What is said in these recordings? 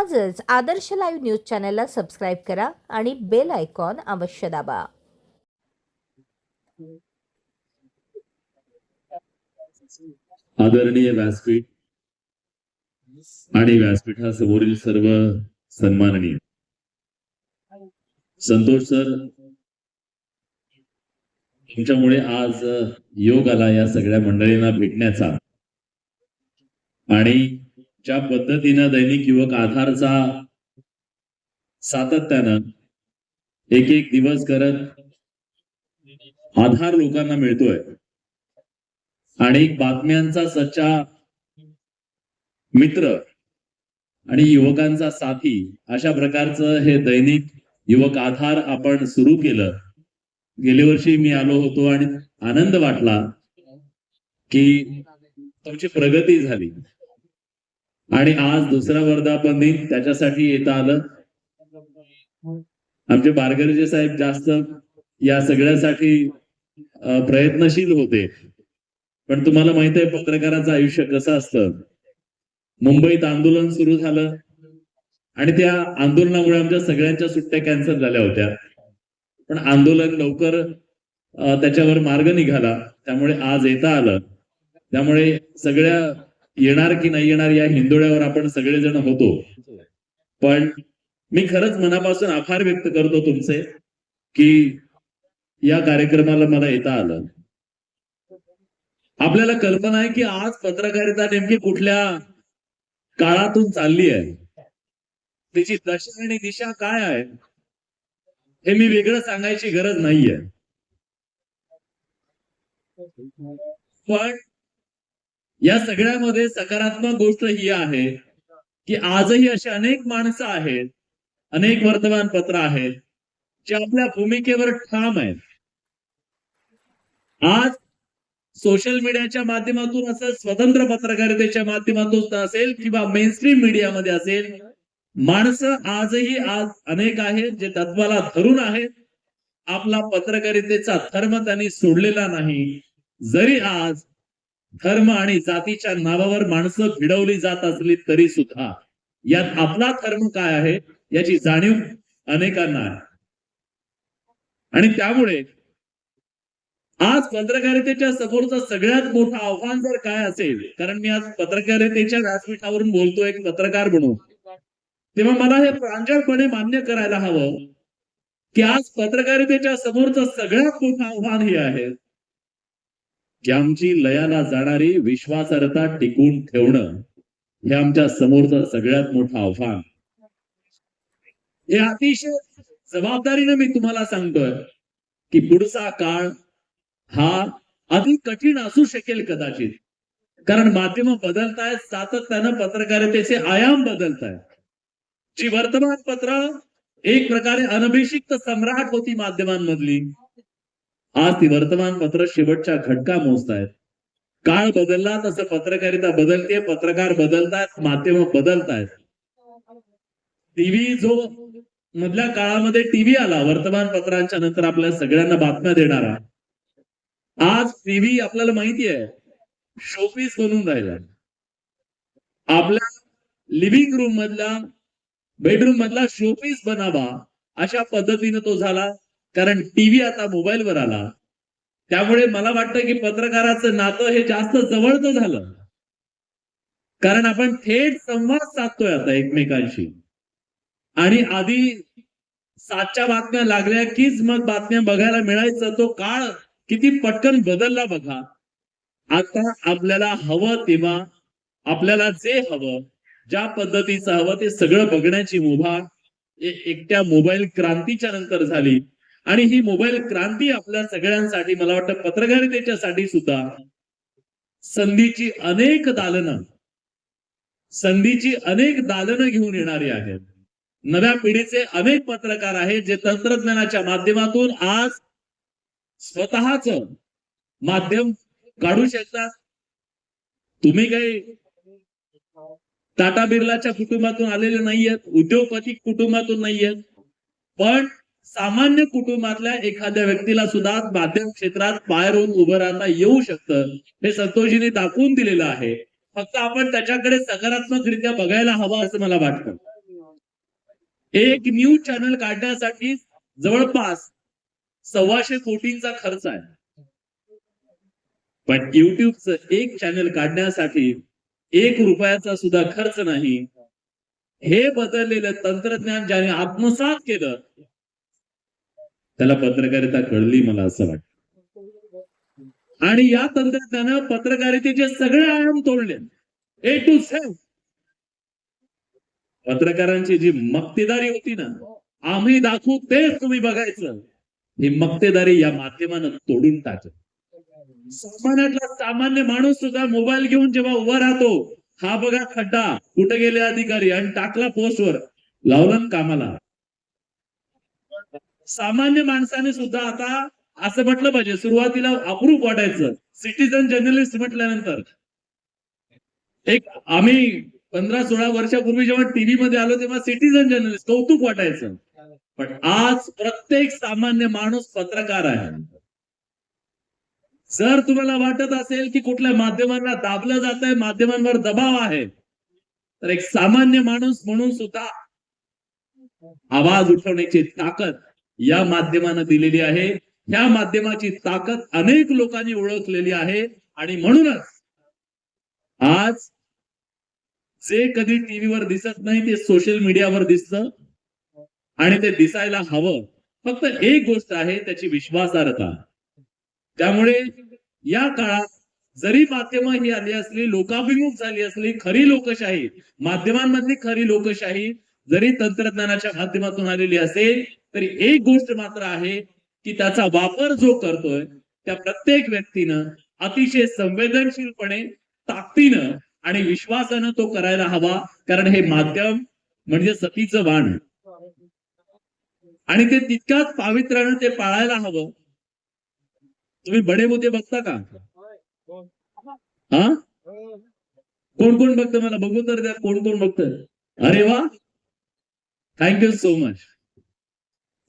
आजच Adarsh live news चॅनलला subscribe करा आणि बेल आयकॉन अवश्य दाबा. आदरणीय व्यासपीठ आणि व्यासपीठासमोरील सर्व सन्माननीय. संतोष सर तुमच्यामुळे आज योग आला या सगळ्या मंडळींना भेटण्याचा. आणि ज्या पद्धतीनं दैनिक युवक आधारचा सातत्यानं एक एक दिवस करत आधार लोकांना मिळतोय. आणि बातम्यांचा सच्चा मित्र आणि युवकांचा साथी अशा प्रकारचं हे दैनिक युवक आधार आपण सुरू केलं. गेल्या वर्षी मी आलो होतो आणि आनंद वाटला की तुमची प्रगती झाली. आणि आज दुसरा वर्धापन दिन त्याच्यासाठी येता आलं. आमचे बारगरजे साहेब जास्त या सगळ्यासाठी प्रयत्नशील होते. पण तुम्हाला माहीत आहे पत्रकाराचं आयुष्य कसं असतं? मुंबईत आंदोलन सुरू झालं आणि त्या आंदोलनामुळे आमच्या सगळ्यांच्या सुट्ट्या कॅन्सल झाल्या होत्या. पण आंदोलन लवकर त्याच्यावर मार्ग निघाला. त्यामुळे आज येता आलं. त्यामुळे सगळ्या येणार की नाही येणार या हिंदोळ्यावर आपण सगळेजण होतो. पण मी खरंच मनापासून आभार व्यक्त करतो तुमचे की या कार्यक्रमाला मला येता आलं. आपल्याला कल्पना आहे की आज पत्रकारिता नेमकी कुठल्या काळातून चालली आहे? त्याची दशा आणि दिशा काय आहे? हे मी वेगळं सांगायची गरज नाहीये. पण या सगळ्यामध्ये सकारात्मक गोष्ट ही आहे की आजही अशी अनेक माणसं आहेत अनेक वर्तमानपत्र आहेत जे आपल्या भूमिकेवर ठाम आहेत. आज सोशल मीडियाच्या माध्यमातून असेल स्वतंत्र पत्रकारितेच्या माध्यमातून असेल किंवा मेनस्ट्रीम मीडियामध्ये असेल माणसं आजही आज अनेक आहेत जे तत्वाला धरून आहेत. आपला पत्रकारितेचा धर्म त्यांनी सोडलेला नाही. जरी आज धर्म आणि जातीच्या नावावर माणसं भिडवली जात असली तरी सुद्धा यात आपला धर्म काय आहे याची जाणीव अनेकांना आहे. आणि त्यामुळे आज पत्रकारितेच्या समोरचं सगळ्यात मोठं आव्हान जर काय असेल कारण मी आज पत्रकारितेच्या व्यासपीठावरून बोलतो एक पत्रकार म्हणून तेव्हा मला हे प्रांजळपणे मान्य करायला हवं की आज पत्रकारितेच्या समोरचं सगळ्यात मोठं आव्हान हे आहे. की आमची लयाला जाणारी विश्वासार्हता टिकून ठेवणं हे आमच्या समोरचं सगळ्यात मोठं आव्हान. हे अतिशय जबाबदारीनं मी तुम्हाला सांगतोय की पुढचा काळ हा अधिक कठीण असू शकेल कदाचित. कारण माध्यम बदलतायत सातत्यानं पत्रकारितेचे आयाम बदलतायत. जी वर्तमानपत्र एक प्रकारे अनभिषिक्त सम्राट होती माध्यमांमधली आज ती वर्तमानपत्र शेवटच्या घटका मोजतायत. काळ बदलला तसं पत्रकारिता बदलते पत्रकार बदलतायत माध्यम बदलतायत. टीव्ही जो मधल्या काळामध्ये टीव्ही आला वर्तमानपत्रांच्या नंतर आपल्या सगळ्यांना बातम्या देणारा. आज टीव्ही आपल्याला माहिती आहे शोपीस बनून राहिला. आपल्या लिव्हिंग रूम मधला बेडरूम मधला शोपीस बनावा अशा पद्धतीने तो झाला. कारण टीव्ही आता मोबाईलवर आला. त्यामुळे मला वाटतं की पत्रकाराचं नातं हे जास्त जवळचं झालं. कारण आपण थेट संवाद साधतोय आता एकमेकांशी. आणि आधी सातच्या बातम्या लागल्या कीच मग बातम्या बघायला मिळायचं तो काळ किती पटकन बदलला बघा. आता आपल्याला हवं तेव्हा आपल्याला जे हवं ज्या पद्धतीचं हवं ते सगळं बघण्याची मुभा. एकट्या मोबाईल क्रांतीच्या नंतर झाली. आणि ही मोबाईल क्रांती आपल्या सगळ्यांसाठी मला वाटतं पत्रकारितेच्या साठी सुद्धा संधीची अनेक दालनं संधीची अनेक दालनं घेऊन येणारी आहेत. नव्या पिढीचे अनेक पत्रकार आहेत जे तंत्रज्ञानाच्या माध्यमातून आज स्वतःच माध्यम काढू शकतात. तुम्ही काही टाटा बिर्लाच्या कुटुंबातून आलेले नाहीयेत उद्योगपती कुटुंबातून नाहीयेत पण सामान्य कुटुंबातल्या एखाद्या व्यक्तीला सुद्धा माध्यम क्षेत्रात पाय रोवून उभं राहता येऊ शकतं. हे संतोषीने दाखवून दिलेलं आहे. फक्त आपण त्याच्याकडे सकारात्मकरित्या बघायला हवं असं मला वाटतं. एक न्यूज चॅनल काढण्यासाठी जवळपास सव्वाशे कोटींचा खर्च आहे. पण युट्यूबच एक चॅनल काढण्यासाठी एक रुपयाचा सुद्धा खर्च नाही. हे बदललेलं तंत्रज्ञान ज्याने आत्मसात केलं त्याला पत्रकारिता कळली मला असं वाटतं. आणि या तंत्रज्ञानं पत्रकारितेचे सगळे आयाम तोडले. ए टू सेव्ह पत्रकारांची जी मक्तेदारी होती ना आम्ही दाखवू तेच तुम्ही बघायचं. ही मक्तेदारी या माध्यमानं तोडून टाकलं. सामान्यातला सामान्य माणूस सुद्धा मोबाईल घेऊन जेव्हा उभा राहतो हा बघा खड्डा कुठे गेले अधिकारी? आणि टाकला पोस्टवर. लावला कामाला. सामान्य माणसाने सुद्धा आता असं म्हटलं पाहिजे सुरुवातीला अप्रूप वाटायचं. सिटीजन जर्नलिस्ट म्हटल्यानंतर. एक आम्ही पंधरा सोळा वर्षापूर्वी जेव्हा टीव्ही मध्ये आलो तेव्हा सिटीजन जर्नलिस्ट कौतुक वाटायचं. पण आज प्रत्येक सामान्य माणूस पत्रकार आहे. जर तुम्हाला वाटत असेल की कुठल्या माध्यमांना दाबलं जात आहे माध्यमांवर दबाव आहे तर एक सामान्य माणूस म्हणून सुद्धा आवाज उठवण्याची ताकद या माध्यमानं दिलेली आहे. ह्या माध्यमाची ताकद अनेक लोकांनी ओळखलेली आहे. आणि म्हणूनच आज जे कधी टीव्हीवर दिसत नाही ते सोशल मीडियावर दिसतं. आणि ते दिसायला हवं. फक्त एक गोष्ट आहे त्याची विश्वासार्हता. त्यामुळे या काळात जरी माध्यमं ही आली असली लोकाभिमुख झाली असली खरी लोकशाही माध्यमांमधली खरी लोकशाही जरी तंत्रज्ञानाच्या माध्यमातून आलेली असेल तरी एक गोष्ट मात्र आहे की त्याचा वापर जो करतोय त्या प्रत्येक व्यक्तीनं अतिशय संवेदनशीलपणे ताकदीनं आणि विश्वासानं तो करायला हवा. कारण हे माध्यम म्हणजे सतीचं वाण. आणि ते तितक्याच पावित्र्यानं ते पाळायला हवं. तुम्ही बडे मोठे बघता का? हा? कोण कोण बघतं मला? बघू तर द्या कोण कोण बघत? अरे वा! थँक्यू सो मच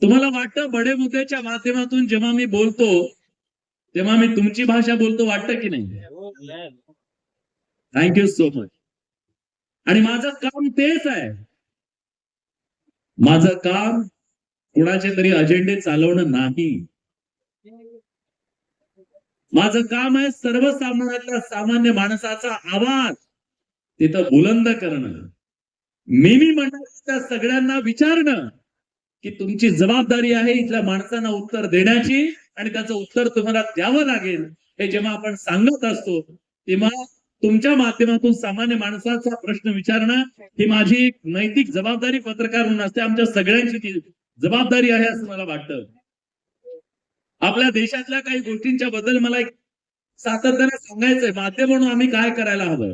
तुम्हाला वाटतं बडे मुद्द्याच्या माध्यमातून जेव्हा मी बोलतो तेव्हा मी तुमची भाषा बोलतो वाटतं की नाही? थँक्यू सो मच आणि माझं काम तेच आहे. माझं काम कुणाचे तरी अजेंडे चालवणं नाही. माझं काम आहे सर्वसामान्यातल्या सामान्य माणसाचा आवाज तिथं बुलंद करणं. मी मी म्हणणाऱ्या सगळ्यांना विचारणं. की तुमची जबाबदारी आहे इथल्या माणसांना उत्तर देण्याची आणि त्याचं उत्तर तुम्हाला द्यावं लागेल हे जेव्हा आपण सांगत असतो तेव्हा तुमच्या माध्यमातून सामान्य माणसाचा प्रश्न विचारणं ही माझी एक नैतिक जबाबदारी पत्रकार म्हणून असते. आमच्या सगळ्यांची ती जबाबदारी आहे असं मला वाटतं. आपल्या देशातल्या काही गोष्टींच्या बद्दल मला एक सातत्याने सांगायचंय. माध्यम म्हणून आम्ही काय करायला हवं?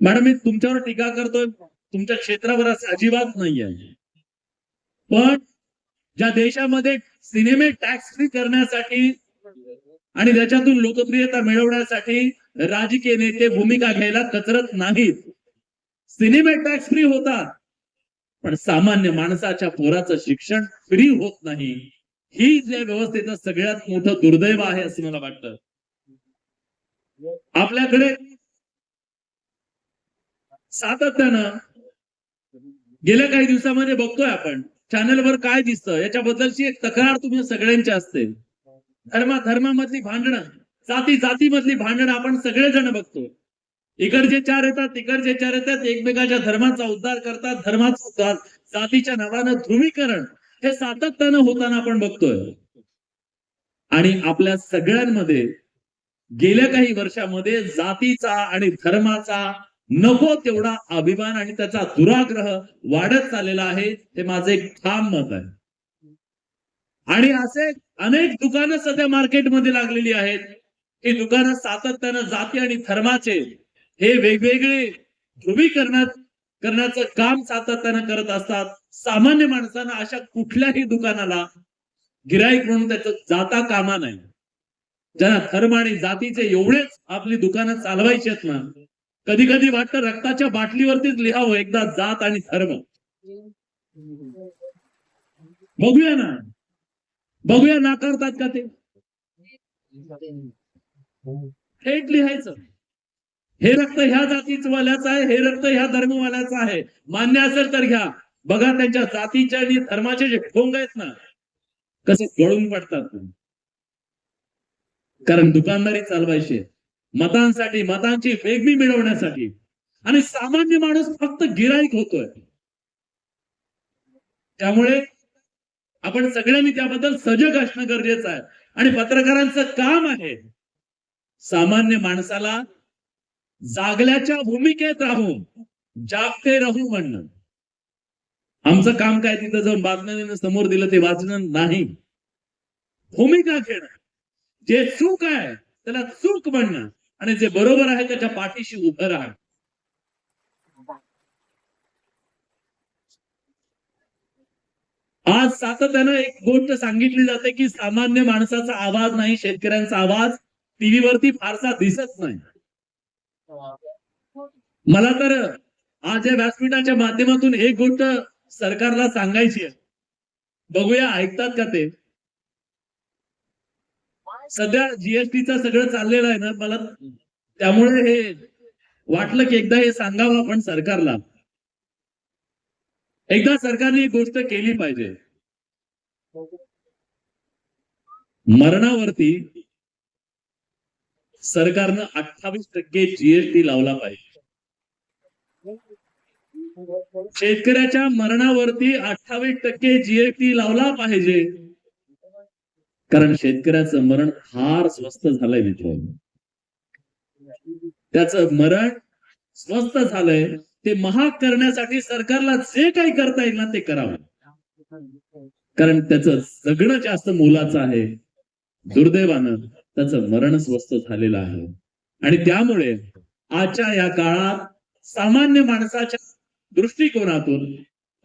मॅडम मी तुमच्यावर टीका करतोय. तुमच्या क्षेत्रावर असं अजिबात नाही आहे पण ज्या देशामध्ये सिनेमे टॅक्स फ्री करण्यासाठी आणि त्याच्यातून लोकप्रियता मिळवण्यासाठी राजकीय नेते भूमिका घ्यायला कचरत नाहीत. सिनेमे टॅक्स फ्री होतात पण सामान्य माणसाच्या पोराचं शिक्षण फ्री होत नाही. ही ज्या व्यवस्थेचं सगळ्यात मोठं दुर्दैव आहे असं मला वाटतं. आपल्याकडे सातत्यानं गेल्या काही दिवसामध्ये बघतोय आपण. चॅनलवर काय दिसतं? याच्याबद्दलची एक तक्रार तुम्ही सगळ्यांची असते. धर्मा धर्मामधली भांडणं जाती जातीमधली भांडणं आपण सगळेजण बघतो. इकडचे चार येतात तिकडचे चार येतात एकमेकाच्या धर्माचा उद्धार करतात धर्माचा उद्धार जातीच्या नावानं ध्रुवीकरण हे सातत्यानं होताना आपण बघतोय. आणि आपल्या सगळ्यांमध्ये गेल्या काही वर्षामध्ये जातीचा आणि धर्माचा नको तेवढा अभिमान आणि त्याचा दुराग्रह वाढत चाललेला आहे हे माझं एक ठाम मत आहे. आणि असे अनेक दुकानं सध्या मार्केटमध्ये लागलेली आहेत. ही दुकानं सातत्यानं जाती आणि धर्माचे. हे वेगवेगळे ध्रुवीकरणात करण्याचं काम सातत्यानं करत असतात. सामान्य माणसानं अशा कुठल्याही दुकानाला गिराईक म्हणून त्याचं जाता कामा नाही. ज्यांना धर्म आणि जातीचे एवढेच आपली दुकानं चालवायची आहेत ना कधी कधी वाटतं रक्ताच्या बाटलीवरतीच लिहावं एकदा जात आणि धर्म. बघूया ना. बघूया नाकारतात का ते? थेट लिहायचं. हे रक्त ह्या जातीच वाल्याचं आहे हे रक्त ह्या धर्मवाल्याचं आहे. मान्य असेल तर घ्या. बघा त्यांच्या जातीचे आणि धर्माचे जे ठोंग आहेत ना कसे गळून पडतात. कारण दुकानदारी चालवायची आहे. मतांसाठी मतांची वेगळी मिळवण्यासाठी. आणि सामान्य माणूस फक्त गिराईक होतोय. त्यामुळे आपण सगळ्यांनी त्याबद्दल सजग असणं गरजेचं आहे. आणि पत्रकारांचं काम आहे सामान्य माणसाला जागल्याच्या भूमिकेत राहून जागते राहू म्हणणं. आमचं काम काय तिथं जाऊन बातम्या समोर दिलं ते वाचणं नाही. भूमिका घेणं. जे चूक आहे त्याला चूक म्हणणं. आणि जे बरोबर आहे त्याच्या पाठीशी उभं राहा आज सातत्यानं एक गोष्ट सांगितली जाते की सामान्य माणसाचा आवाज नाही शेतकऱ्यांचा आवाज टीव्हीवरती फारसा दिसत नाही. मला तर आज या व्यासपीठाच्या माध्यमातून एक गोष्ट सरकारला सांगायची आहे. बघूया ऐकतात का ते? सध्या जीएसटीचा सगळं चाललेलं आहे ना मला त्यामुळे हे वाटलं की एकदा हे सांगावं आपण सरकारला. एकदा सरकारने ही गोष्ट केली पाहिजे. मरणावरती सरकारनं अठ्ठावीस टक्के जीएसटी लावला पाहिजे. शेतकऱ्याच्या मरणावरती अठ्ठावीस टक्के जीएसटी लावला पाहिजे. कारण शेतकऱ्याचं मरण फार स्वस्त झालंय मित्र त्याचं मरण स्वस्त झालंय. ते महाग करण्यासाठी सरकारला जे काही करता येईल ना ते करावं. कारण त्याचं जगणं जास्त मोलाचं आहे. दुर्दैवानं त्याचं मरण स्वस्त झालेलं आहे. आणि त्यामुळे आजच्या या काळात सामान्य माणसाच्या दृष्टिकोनातून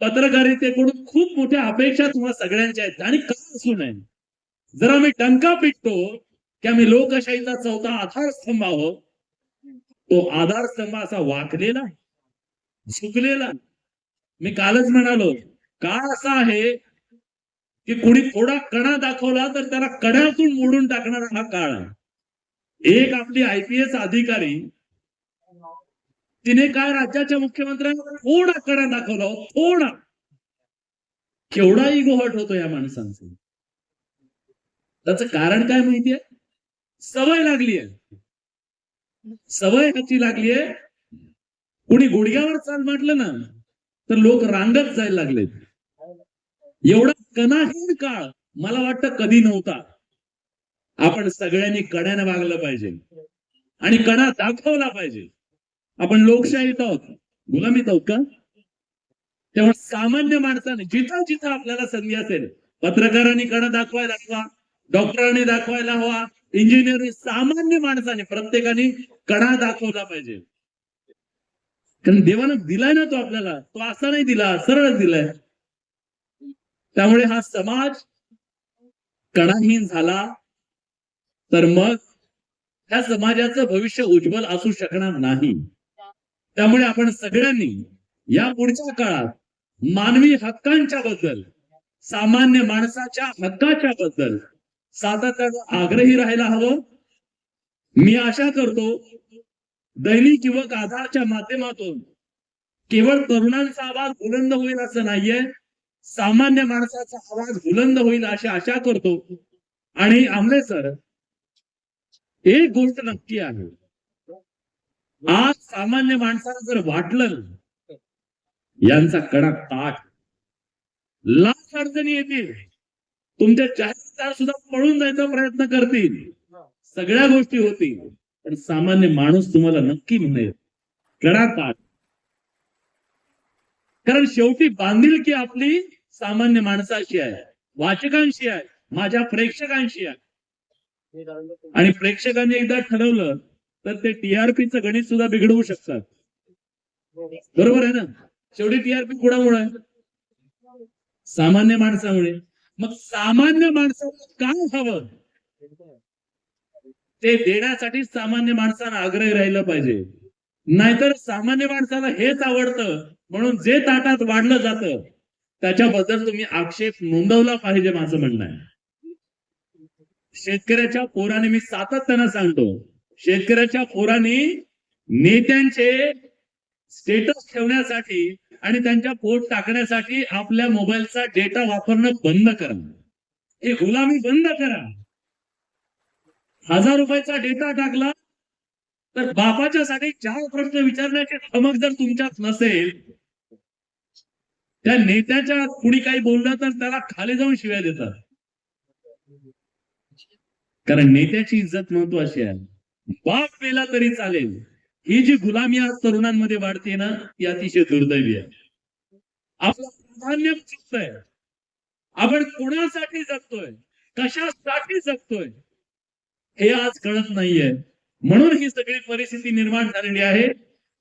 पत्रकारितेकडून खूप मोठ्या अपेक्षा तुम्हाला सगळ्यांच्या आहेत. आणि कसं असू नये. जर आम्ही टंका पिटतो की आम्ही लोकशाहीचा चौथा आधारस्तंभ आहोत तो आधारस्तंभ असा वाकलेला सुकलेला झुकलेला मी कालच म्हणालो काळ असा आहे की कुणी थोडा कणा दाखवला तर त्याला कण्यातून मोडून टाकणारा हा काळ आहे. एक आपली आयपीएस अधिकारी तिने काय राज्याच्या मुख्यमंत्र्यांना थोडा कणा दाखवला हो, थोडा. केवढा इगोहट होतो या माणसांचा. त्याचं कारण काय माहितीये? सवय लागली आहे सवय ह्याची लागली आहे कुणी गुडघ्यावर चाल म्हटलं ना तर लोक रांगत जायला लागलेत. एवढा कणाहीन काळ मला वाटतं कधी नव्हता. आपण सगळ्यांनी कड्याने वागलं पाहिजे. आणि कणा दाखवला पाहिजे. आपण लोकशाहीत आहोत. गुलामीत आहोत का? तेव्हा सामान्य माणसाने जिथं जिथं आपल्याला संधी असेल पत्रकारांनी कणा दाखवायला लागला डॉक्टरांनी दाखवायला हवा. इंजिनिअर सामान्य माणसाने प्रत्येकाने कणा दाखवला पाहिजे. कारण देवानं दिलाय ना तो आपल्याला. तो असा नाही दिला सरळ दिलाय. त्यामुळे हा समाज कणाहीन झाला तर मग त्या समाजाचं भविष्य उज्ज्वल असू शकणार नाही. त्यामुळे आपण सगळ्यांनी या पुढच्या काळात मानवी हक्कांच्या बद्दल सामान्य माणसाच्या हक्काच्या बद्दल सातत्यानं आग्रही राहायला हवं. मी आशा करतो दैनिक युवक आधारच्या माध्यमातून केवळ तरुणांचा आवाज बुलंद होईल असं नाहीये सामान्य माणसाचा आवाज बुलंद होईल अशी आशा करतो. आणि आमले सर एक गोष्ट नक्की आहे. आज सामान्य माणसाला जर वाटलं यांचा कडा ताट लाख अडचणी येतील. तुमच्या त्या सुद्धा पळून जायचा प्रयत्न करतील. सगळ्या गोष्टी होतील. पण सामान्य माणूस तुम्हाला नक्की म्हणेल कडा कारण शेवटी बांधील की आपली सामान्य माणसाशी आहे वाचकांशी आहे माझ्या प्रेक्षकांशी आहे आणि प्रेक्षकांनी एकदा ठरवलं तर ते टीआरपीचं गणित सुद्धा बिघडवू शकतात. बरोबर आहे ना? शेवटी टीआरपी कुणामुळे? सामान्य माणसामुळे. मग सामान्य माणसाला काय हवं? ते देण्यासाठी सामान्य माणसाला आग्रही राहिलं पाहिजे. नाहीतर सामान्य माणसाला हेच आवडतं. म्हणून जे ताटात वाढलं जातं त्याच्याबद्दल तुम्ही आक्षेप नोंदवला पाहिजे माझं म्हणणं आहे. शेतकऱ्याच्या पोराने मी सातत्यानं सांगतो. शेतकऱ्याच्या पोराने नेत्यांचे स्टेटस ठेवण्यासाठी आणि त्यांच्या पोट टाकण्यासाठी आपल्या मोबाईलचा डेटा वापरणं बंद करा. हे गुलामी बंद करा. हजार रुपयाचा डेटा टाकला तर बापाच्या साठी चार प्रश्न विचारण्याची धमक जर तुमच्यात नसेल त्या नेत्याच्या कुणी काही बोललं तर त्याला खाली जाऊन शिव्या देतात. कारण नेत्याची इज्जत महत्वाची आहे. बाप मेला तरी चालेल. ही जी गुलामी आज तरुणांमध्ये वाढते ना ती अतिशय दुर्दैवी आहे. आपलं प्राधान्य चुकतंय आपण कोणासाठी जगतोय? कशासाठी जगतोय? हे आज कळत नाहीये. म्हणून ही सगळी परिस्थिती निर्माण झालेली आहे.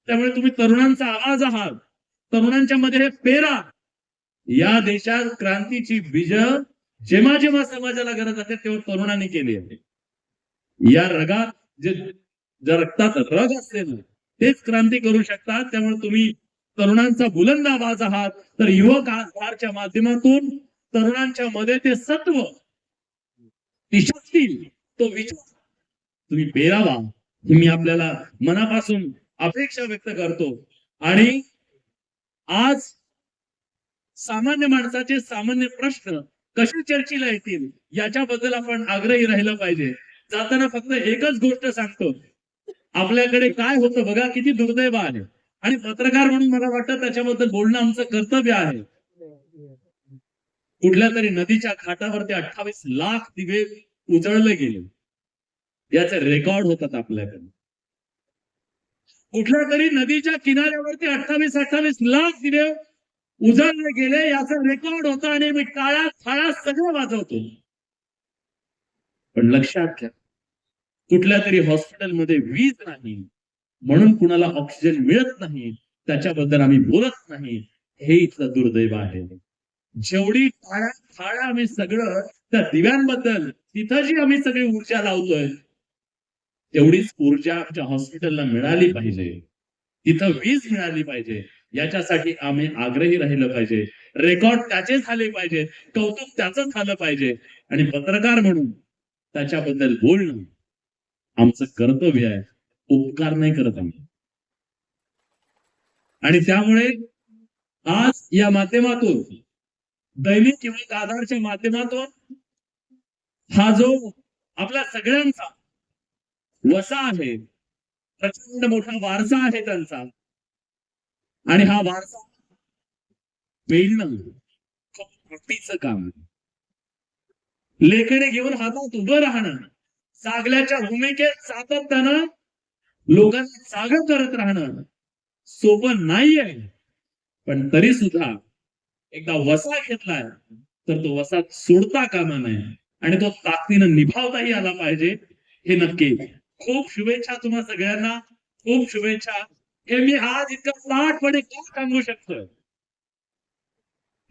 त्यामुळे तुम्ही तरुणांचा आवाज आहात. तरुणांच्या मध्ये हे पेरा. या देशात क्रांतीची बीज जेव्हा जेव्हा समाजाला गरज असते तेव्हा तरुणांनी केली आहे. या रगात जे ज्या रक्तात रग असते ना तेच क्रांती करू शकतात त्यामुळे तुम्ही तरुणांचा बुलंद आवाज आहात. तर युवक आधारच्या माध्यमातून तरुणांच्या मध्ये ते सत्व ती शक्ती तो विचार तुम्ही पेरावा. ही मी आपल्याला मनापासून अपेक्षा व्यक्त करतो. आणि आज सामान्य माणसाचे सामान्य प्रश्न कसे चर्चेला येतील याच्याबद्दल आपण आग्रही राहिलं पाहिजे. जाताना फक्त एकच गोष्ट सांगतो. आपल्याकडे काय होतं बघा किती दुर्दैव आहे. आणि पत्रकार म्हणून मला वाटतं त्याच्याबद्दल बोलणं आमचं कर्तव्य आहे. कुठल्या तरी नदीच्या घाटावरती अठ्ठावीस लाख दिवे उजळले गेले. याचे रेकॉर्ड होतात आपल्याकडे. कुठल्या तरी नदीच्या किनाऱ्यावरती अठ्ठावीस अठ्ठावीस लाख दिवे उजळले गेले याचा रेकॉर्ड होता आणि मी टाळा थाळा सगळं वाजवतो. पण लक्षात घ्या कुठल्या तरी हॉस्पिटलमध्ये वीज नाही म्हणून कुणाला ऑक्सिजन मिळत नाही त्याच्याबद्दल आम्ही बोलत नाही हे इथलं दुर्दैव आहे. जेवढी टाळ्या थाळ्या आम्ही सगळं त्या दिव्यांबद्दल तिथं जी आम्ही सगळी ऊर्जा लावतोय तेवढीच ऊर्जा आमच्या हॉस्पिटलला मिळाली पाहिजे. तिथं वीज मिळाली पाहिजे. याच्यासाठी आम्ही आग्रही राहिलं पाहिजे. रेकॉर्ड त्याचे झाले पाहिजे. कौतुक त्याच झालं पाहिजे. आणि पत्रकार म्हणून त्याच्याबद्दल बोलणं आमचं कर्तव्य आहे. उपकार नाही करत आम्ही. आणि त्यामुळे आज या माध्यमातून दैनिक किंवा आधारच्या माध्यमातून हा जो आपला सगळ्यांचा वसा आहे प्रचंड मोठा वारसा आहे त्यांचा. आणि हा वारसा पेलणं खूप काम आहे. लेखणे घेऊन हातात उभं राहणं चागल्याच्या भूमिकेत सातत्यानं लोकांना जाग करत राहणं सोपं नाहीये. पण तरी सुद्धा एकदा वसा घेतलाय तर तो वसा सोडता कामा नये आणि तो ताकदीनं निभावताही आला पाहिजे. हे नक्की. खूप शुभेच्छा तुम्हा सगळ्यांना. खूप शुभेच्छा. हे मी आज इतकं ताटपणे का सांगू शकतोय?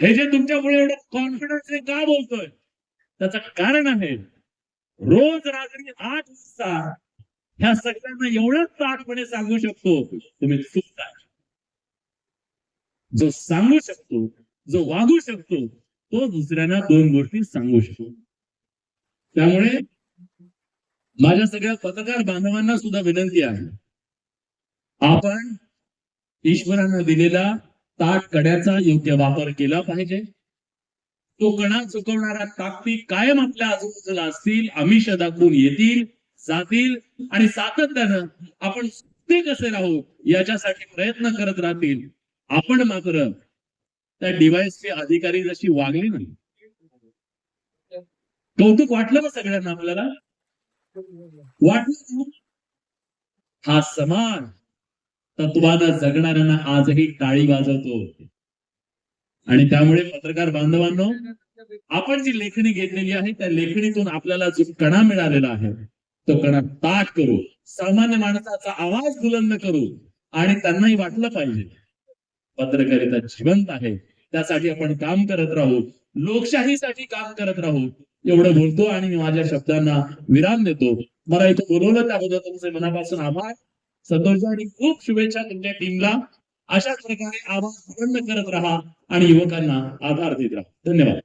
हे जे तुमच्यामुळे एवढं कॉन्फिडन्सने का बोलतोय? त्याचं कारण आहे रोज रात्री आठ वाजता ह्या सगळ्यांना एवढंच ताटपणे सांगू शकतो तुम्ही चुकताय जो सांगू शकतो जो वागू शकतो तो दुसऱ्यांना दोन गोष्टी सांगू शकतो. त्यामुळे माझ्या सगळ्या पत्रकार बांधवांना सुद्धा विनंती आहे. आपण ईश्वरानं दिलेला ताट कड्याचा योग्य वापर केला पाहिजे. तो कणा चुकवणारा ताकदी कायम आपल्या आजूबाजूला असतील आमिष दाखवून येतील जातील आणि सातत्यानं आपण ते कसे राहू याच्यासाठी प्रयत्न करत राहतील. आपण मात्र त्या डिव्हाइसचे अधिकारी जशी वागली नाही. कौतुक वाटलं का सगळ्यांना आपल्याला? वाटलं हा समान तत्वानं जगणाऱ्यांना आजही टाळी वाजवतो आणि त्यामुळे पत्रकार बांधवांनो आपण जी लेखणी घेतलेली आहे त्या लेखणीतून आपल्याला जो कणा मिळालेला आहे तो कणा ताट करू सामान्य माणसाचा आवाज बुलंद करू आणि त्यांनाही वाटलं पाहिजे. पत्रकारिता जिवंत आहे त्यासाठी आपण काम करत राहू लोकशाहीसाठी काम करत राहू एवढं बोलतो आणि मी माझ्या शब्दांना विराम देतो. मला इथं बोलवलं त्याबद्दल तुमचे मनापासून आभार. संतोष आणि खूप शुभेच्छा तुमच्या टीमला अशाच प्रकारे आवाज बुलंद करत राहा आणि युवकांना आधार देत राहा. धन्यवाद.